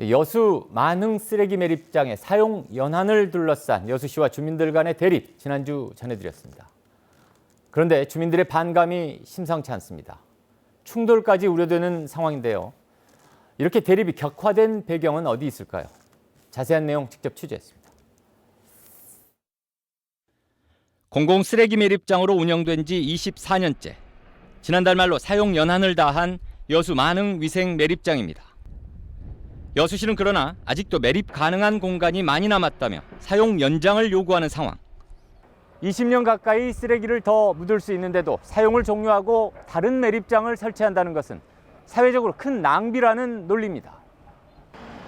여수 만흥 쓰레기 매립장의 사용 연한을 둘러싼 여수시와 주민들 간의 대립 지난주 전해드렸습니다. 그런데 주민들의 반감이 심상치 않습니다. 충돌까지 우려되는 상황인데요. 이렇게 대립이 격화된 배경은 어디 있을까요? 자세한 내용 직접 취재했습니다. 공공 쓰레기 매립장으로 운영된 지 24년째. 지난달 말로 사용 연한을 다한 여수 만흥 위생 매립장입니다. 여수시는 그러나 아직도 매립 가능한 공간이 많이 남았다며 사용 연장을 요구하는 상황. 20년 가까이 쓰레기를 더 묻을 수 있는데도 사용을 종료하고 다른 매립장을 설치한다는 것은 사회적으로 큰 낭비라는 논리입니다.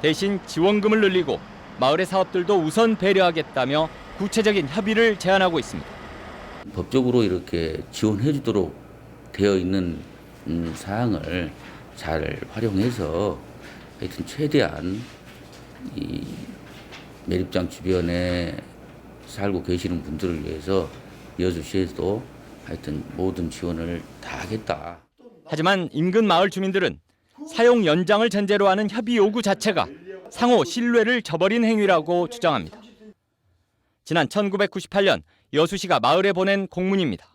대신 지원금을 늘리고 마을의 사업들도 우선 배려하겠다며 구체적인 협의를 제안하고 있습니다. 법적으로 이렇게 지원해 주도록 되어 있는 음, 사항을 잘 활용해서 하여튼 최대한 이 매립장 주변에 살고 계시는 분들을 위해서 여주시에서도 하여튼 모든 지원을 다 하겠다. 하지만 인근 마을 주민들은 사용 연장을 전제로 하는 협의 요구 자체가 상호 신뢰를 저버린 행위라고 주장합니다. 지난 1998년 여수시가 마을에 보낸 공문입니다.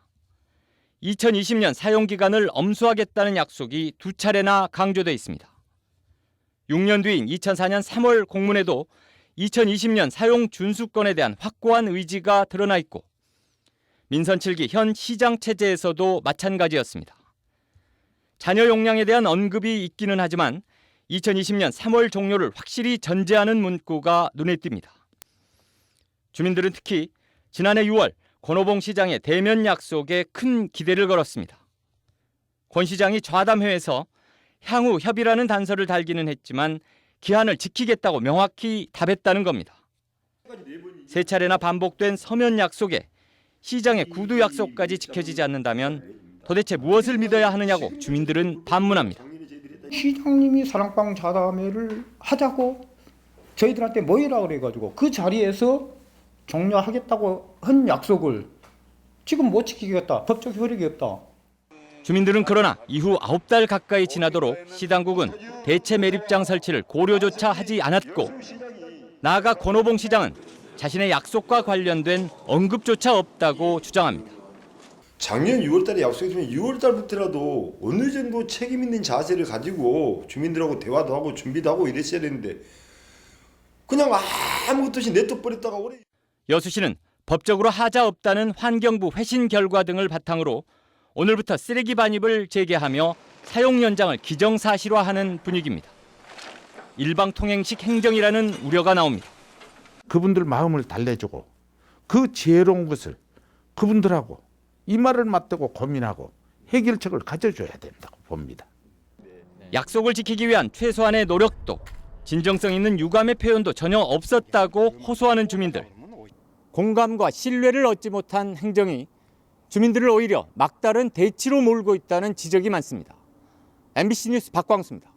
2020년 사용 기간을 엄수하겠다는 약속이 두 차례나 강조돼 있습니다. 6년 뒤인 2004년 3월 공문에도 2020년 사용 준수권에 대한 확고한 의지가 드러나 있고 민선 7기 현 시장 체제에서도 마찬가지였습니다. 자녀 용량에 대한 언급이 있기는 하지만 2020년 3월 종료를 확실히 전제하는 문구가 눈에 띕니다. 주민들은 특히 지난해 6월 권오봉 시장의 대면 약속에 큰 기대를 걸었습니다. 권 시장이 좌담회에서 향후 협의라는 단서를 달기는 했지만 기한을 지키겠다고 명확히 답했다는 겁니다. 세 차례나 반복된 서면 약속에 시장의 구두 약속까지 지켜지지 않는다면 도대체 무엇을 믿어야 하느냐고 주민들은 반문합니다. 시장님이 사랑방 자담회를 하자고 저희들한테 모이라 그래가지고 그 자리에서 종료하겠다고 한 약속을 지금 못 지키겠다. 법적 효력이 없다. 주민들은 그러나 이후 9달 가까이 지나도록 시 당국은 대체 매립장 설치를 고려조차 하지 않았고 나아가 권오봉 시장은 자신의 약속과 관련된 언급조차 없다고 주장합니다. 작년 6월달에 약속했으면 6월달부터라도 어느 정도 책임 있는 자세를 가지고 주민들하고 대화도 하고 준비도 하고 이랬어야 되는데 그냥 아무것도 없이 냅둬버렸다가 올해 여수시는 법적으로 하자 없다는 환경부 회신 결과 등을 바탕으로 오늘부터 쓰레기 반입을 재개하며 사용 연장을 기정사실화하는 분위기입니다. 일방통행식 행정이라는 우려가 나옵니다. 그분들 마음을 달래주고 그 지혜로운 것을 그분들하고 이 말을 맞대고 고민하고 해결책을 가져줘야 된다고 봅니다. 약속을 지키기 위한 최소한의 노력도 진정성 있는 유감의 표현도 전혀 없었다고 호소하는 주민들. 공감과 신뢰를 얻지 못한 행정이 주민들을 오히려 막다른 대치로 몰고 있다는 지적이 많습니다. MBC 뉴스 박광수입니다.